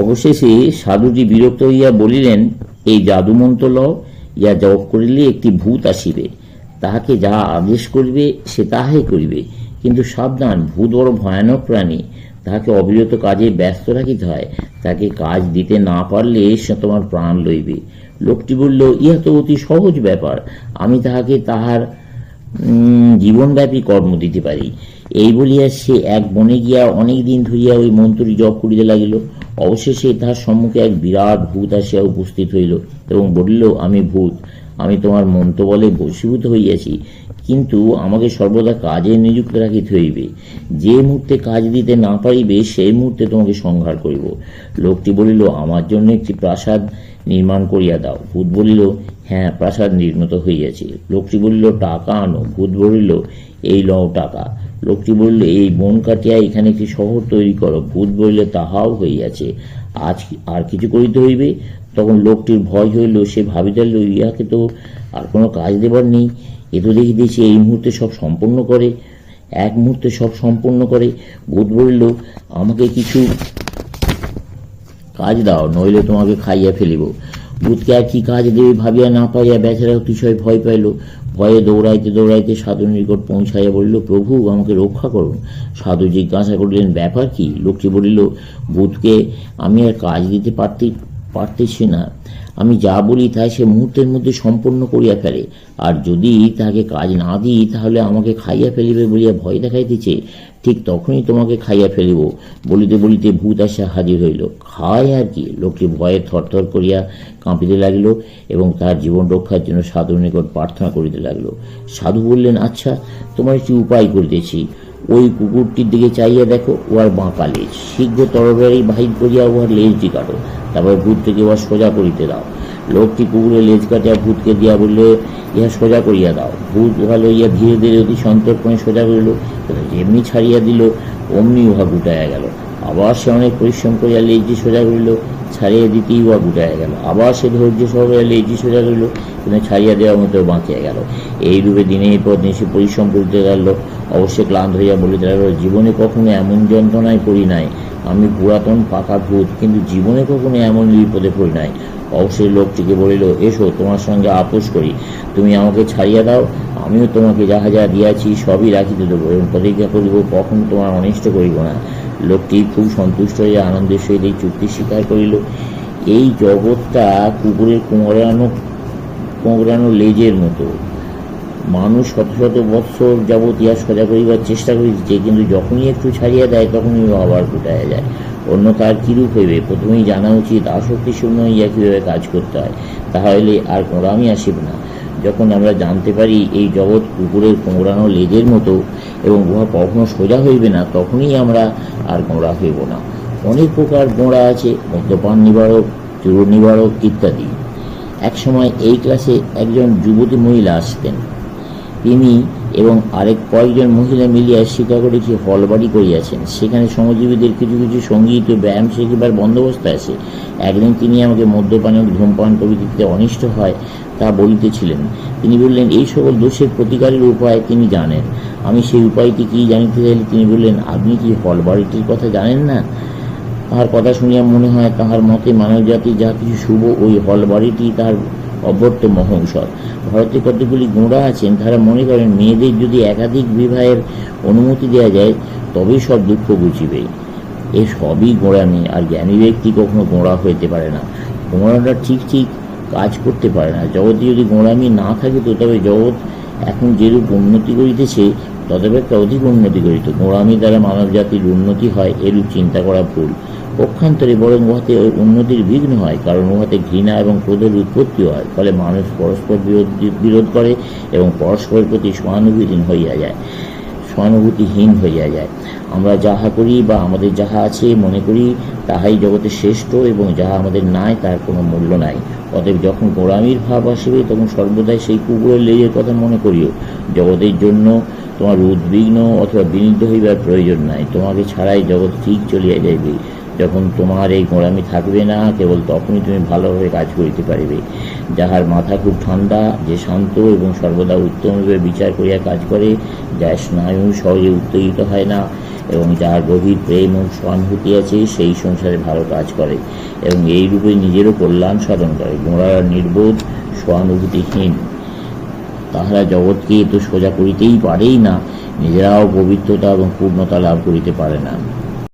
অবশেষে সাধুটি বিরক্ত হইয়া বলিলেন, এই জাদুমন্ত্র লও ইয়া জপ করিলে একটি ভূত আসিবে। তাহাকে যাহা আদেশ করিবে, সে তাহাই করিবে। কিন্তু সাবধান, ভূত বড় ভয়ানক প্রাণী। তাহাকে অবিরত কাজে ব্যস্ত রাখিতে হয়। তাকে কাজ দিতে না পারলে সে তোমার প্রাণ লইবে। লোকটি বলল, ইহা তো অতি সহজ ব্যাপার। আমি তাহাকে তাহার জীবনব্যাপী কর্ম দিতে পারি। এই বলিয়া সে এক বনে গিয়া অনেক দিন ধরিয়া ওই মন্ত্রী জপ করিতে লাগিল। অবশেষে তাহার সম্মুখে এক বিরাট ভূত আসিয়া উপস্থিত হইল এবং বলিল, আমি ভূত, আমি তোমার মন্ত্র বলে বশীভূত হইয়াছি, কিন্তু আমাকে সর্বদা কাজে নিযুক্ত রাখিতে হইবে। যে মুহূর্তে কাজ দিতে না পারিবে, সেই মুহূর্তে তোমাকে সংহার করিব। লোকটি বলিল, আমার জন্য একটি প্রাসাদ নির্মাণ করিয়া দাও। ভূত বলিল হ্যাঁ প্রাসাদ নির্মিত হইয়াছে। লোকটি বলিল, টাকা আনো। ভূত বলিল, এই লও টাকা। লোকটি বলিল, এই বন কাটিয়া এখানে একটি শহর তৈরি করো। ভূত বলিলে তাহাও হইয়াছে। আজ আর কিছু করিতে হইবে? তখন লোকটির ভয় হইল। সে ভাবিতে ইহাকে তো আর কোনো কাজ দেবার নেই। এ তো দেখি দিয়েছি এই মুহূর্তে সব সম্পন্ন করে। এক মুহূর্তে সব সম্পন্ন করে। ভূত বলিল, আমাকে কিছু কাজ দাও, নইলে তোমাকে খাইয়া ফেলিব। ভূতকে আর কি কাজ দেবে ভাবিয়া না পাইয়া বেচারা অতিশয় ভয় পাইল। ভয়ে দৌড়াইতে দৌড়াইতে সাধুর নিকট পৌঁছাইয়া বলিল, প্রভু, আমাকে রক্ষা করুন সাধু জিজ্ঞাসা করিলেন, ব্যাপার কি? লোকটি বলিল, ভূতকে আমি আর কাজ দিতে পারতে পারতেছি না। আমি যা বলি তাই সে মুহূর্তের মধ্যে সম্পন্ন করিয়া ফেলে। আর যদি তাহাকে কাজ না দিই, তাহলে আমাকে খাইয়া ফেলিবে বলিয়া ভয় দেখাইতেছে। ঠিক তখনই তোমাকে খাইয়া ফেলিব। বলিতে বলিতে ভূত আসিয়া হাজির হইল। খায় আর কি? লোকটি ভয়ে থরথর করিয়া কাঁপিতে লাগিল এবং তার জীবন রক্ষার জন্য সাধুর নিকট প্রার্থনা করিতে লাগল। সাধু বললেন আচ্ছা তোমার একটি উপায় করিতেছি। ওই কুকুরটির দিকে চাইয়া দেখো উহার বাঁকা লেজ। শীঘ্র তরবারি বাহির করিয়া উহার লেজটি কাটো। তারপর ভূতটিকে উহা সোজা করিতে দাও। লোকটি কুকুরের লেজ কাটিয়া ভূতকে দিয়া বললে, ইহা সোজা করিয়া দাও। ভূত উহা লইয়া ধীরে ধীরে অতি সন্তর্পণে সোজা করিল যেমনি ছাড়িয়া দিল, অমনি উহা গুটাইয়া গেল। আবার সে অনেক পরিশ্রম করিয়া লেজটি সোজা করিল, ছাড়িয়া দিতেই উহা গুটাইয়া গেল। আবার সে ধৈর্য সহকারে লেজটি সোজা করিল, কিন্তু ছাড়িয়া দেওয়ার মতো বাঁচিয়া গেল। এইরূপে দিনের পর দিন সে পরিশ্রম করিতে লাগল। অবশ্যই ক্লান্ত হইয়া বলিতে লাগল, জীবনে কখনো এমন যন্ত্রণায় পড়ি নাই। আমি পুরাতন পাকা ভূত, কিন্তু জীবনে কখনো এমন বিপদে পড়ি নাই। অবশ্যই লোকটিকে বলিল, এসো, তোমার সঙ্গে আপোষ করি। তুমি আমাকে ছাড়িয়া দাও, আমিও তোমাকে যাহা যা দিয়াছি সবই রাখিতে দেবো এবং প্রতিজ্ঞা করিব, কখনো তোমার অনিষ্ট করিব না। লোকটি খুব সন্তুষ্ট হয়ে আনন্দের সহিত এই চুক্তি স্বীকার করিল। এই জগৎটা কুকুরের কোমরানো কোমরানো লেজের মতো। মানুষ শত শত বৎসর যাবৎ ইহা সজা করিবার চেষ্টা করিতেছে, কিন্তু যখনই একটু ছাড়িয়া দেয়, তখনই আবার ফুটাইয়া যায়। অন্য তার কিরূপ হইবে? প্রথমেই জানা উচিত আসক্তি শূন্য ইয়া কীভাবে কাজ করতে হয় তাহলে আর গোড়ামি আসিবে না। যখন আমরা জানতে পারি, এই জগৎ কুকুরের কোঁড়ানো লেজের মতো এবং উহা কখনো সোজা হইবে না, তখনই আমরা আর গোঁড়া হইব না। অনেক প্রকার গোঁড়া আছে, মদ্যপান নিবারক চুর নিবারক ইত্যাদি। একসময় এই ক্লাসে একজন যুবতী মহিলা আসতেন। তিনি এবং আরেক কয়েকজন মহিলা মিলিয়া শিকাগোর একটি হলবাড়ি করিয়াছেন। সেখানে শ্রমজীবীদের কিছু কিছু সংগীত ও ব্যায়াম শিখিবার বন্দোবস্ত আছে। একদিন তিনি আমাকে মদ্যপান ও ধূমপান প্রভৃতিতে অনিষ্ট হয় তা বলিতেছিলেন। তিনি বললেন, এই সকল দোষের প্রতিকারের উপায় তিনি জানেন। আমি সেই উপায়টি কি জানিতে চাইলে? তিনি বললেন, আপনি কি হলবাড়িটির কথা জানেন না? তাহার কথা শুনিয়া মনে হয় তাহার মতে মানব মানবজাতি যা কিছু শুভ ওই হলবাড়িটি তার অব্যর্থ মহৌষধ। ভারতে কতগুলি গোঁড়া আছেন, তারা মনে করেন মেয়েদের যদি একাধিক বিবাহের অনুমতি দেওয়া যায়, তবেই সব দুঃখ বুঝিবে এ সবই গোঁড়ামি আর জ্ঞানী ব্যক্তি কখনো গোঁড়া হইতে পারে না। গোঁড়াটা ঠিক ঠিক কাজ করতে পারে না। জগতে যদি গোঁড়ামি না থাকে তো, তবে জগৎ এখন যেরূপ উন্নতি করিতেছে, তদপেক্ষা অধিক উন্নতি করিত। গোঁড়ামি দ্বারা মানব জাতির উন্নতি হয়, এরূপ চিন্তা করা ভুল। পক্ষান্তরে বরং উহাতে উন্নতির বিঘ্ন হয়, কারণ উহাতে ঘৃণা এবং ক্রোধের উৎপত্তি হয়, ফলে মানুষ পরস্পর বিরোধ বিরোধ করে এবং পরস্পরের প্রতি সহানুভূতিহীন হইয়া যায়, সহানুভূতিহীন হইয়া যায়। আমরা যাহা করি বা আমাদের যাহা আছে মনে করি, তাহাই জগতে শ্রেষ্ঠ এবং যাহা আমাদের নাই তার কোনো মূল্য নাই। অতএব যখন গোড়ামির ভাব আসিবে, তখন সর্বদাই সেই কুকুরের লেজের কথা মনে করিও। জগতের জন্য তোমার উদ্বিগ্ন অথবা বিনীত হইবার প্রয়োজন নাই, তোমাকে ছাড়াই জগৎ ঠিক চলিয়া যাইবে। যখন তোমার এই গোড়ামি থাকবে না, কেবল তখনই তুমি ভালোভাবে কাজ করিতে পারিবে। যাহার মাথা খুব ঠান্ডা যে শান্ত এবং সর্বদা উত্তমভাবে বিচার করিয়া কাজ করে, যার স্নায়ু সহজে উত্তেজিত হয় না এবং যার গভীর প্রেম ও সহানুভূতি আছে, সেই সংসারে ভালো কাজ করে এবং এই রূপে নিজেরও কল্যাণ সাধন করে। গোড়ারা নির্বোধ, সহানুভূতিহীন তাহারা জগৎকে তো সোজা করিতেই পারেই না, নিজেরাও পবিত্রতা এবং পূর্ণতা লাভ করিতে পারে না।